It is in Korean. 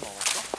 먹었어?